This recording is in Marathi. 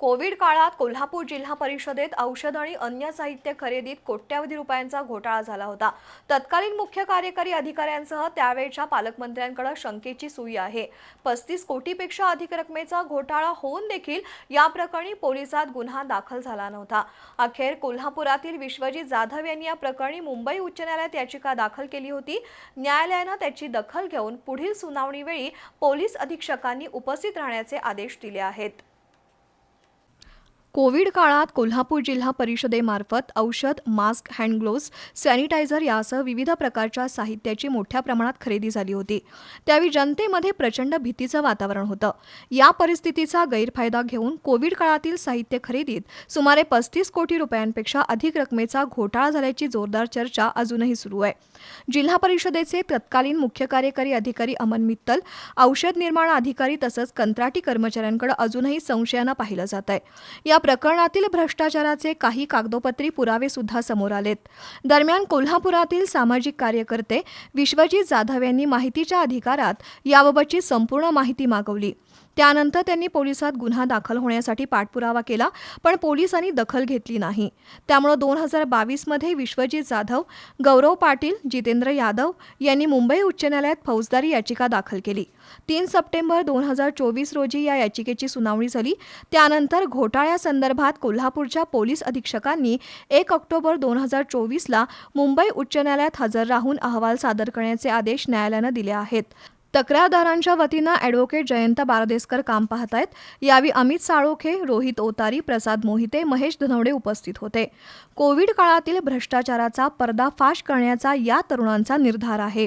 कोविड काळात कोल्हापूर जिल्हा परिषदेत औषध आणि अन्य साहित्य खरेदीत कोट्यवधी रुपयांचा घोटाळा झाला होता. तत्कालीन मुख्य कार्यकारी अधिकाऱ्यांसह त्यावेळच्या पालकमंत्र्यांकडे शंकेची सुई आहे. पस्तीस कोटीपेक्षा अधिक रकमेचा घोटाळा होऊन देखील या प्रकरणी पोलिसात गुन्हा दाखल झाला नव्हता. अखेर कोल्हापुरातील विश्वजित जाधव यांनी या प्रकरणी मुंबई उच्च न्यायालयात याचिका दाखल केली होती. न्यायालयानं त्याची दखल घेऊन पुढील सुनावणीवेळी पोलीस अधीक्षकांनी उपस्थित राहण्याचे आदेश दिले आहेत. कोविड काळात कोल्हापूर जिल्हा परिषदेमार्फत औषध मास्क हँडग्लोव्ज सॅनिटायझर यासह विविध प्रकारच्या साहित्याची मोठ्या प्रमाणात खरेदी झाली होती. त्यावेळी जनतेमध्ये प्रचंड भीतीचं वातावरण होतं. या परिस्थितीचा गैरफायदा घेऊन कोविड काळातील साहित्य खरेदीत सुमारे पस्तीस कोटी रुपयांपेक्षा अधिक रकमेचा घोटाळा झाल्याची जोरदार चर्चा अजूनही सुरू आहे. जिल्हा परिषदेचे तत्कालीन मुख्य कार्यकारी अधिकारी अमन मित्तल औषध निर्माण अधिकारी तसंच कंत्राटी कर्मचाऱ्यांकडे अजूनही संशयानं पाहिलं जात आहे या प्रकरणातील भ्रष्टाचाराचे काही कागदोपत्री पुरावे सुद्धा समोर आलेत. दरम्यान कोल्हापुरातील सामाजिक कार्यकर्ते विश्वजित जाधव यांनी माहितीच्या अधिकारात याबाबतची संपूर्ण माहिती मागवली. त्यानंतर त्यांनी पोलिसात गुन्हा दाखल होण्यासाठी पाठपुरावा केला पण पोलिसांनी दखल घेतली नाही. त्यामुळं दोन हजार बावीसमध्ये विश्वजित जाधव गौरव पाटील जितेंद्र यादव यांनी मुंबई उच्च न्यायालयात फौजदारी याचिका दाखल केली. तीन सप्टेंबर दोन हजार चोवीस रोजी या याचिकेची सुनावणी झाली. त्यानंतर घोटाळ्यासंदर्भात संदर्भात कोल्हापूरच्या पोलीस अधीक्षकांनी एक ऑक्टोबर दोन हजार चोवीसला मुंबई उच्च न्यायालयात हजर राहून अहवाल सादर करण्याचे आदेश न्यायालयानं दिले आहेत. तक्रारदारांच्या वतीनं ॲडव्होकेट जयंत बारदेसकर काम पाहतायत. यावेळी अमित साळोखे रोहित ओतारी प्रसाद मोहिते महेश धनवडे उपस्थित होते. कोविड काळातील भ्रष्टाचाराचा पर्दाफाश करण्याचा या तरुणांचा निर्धार आहे.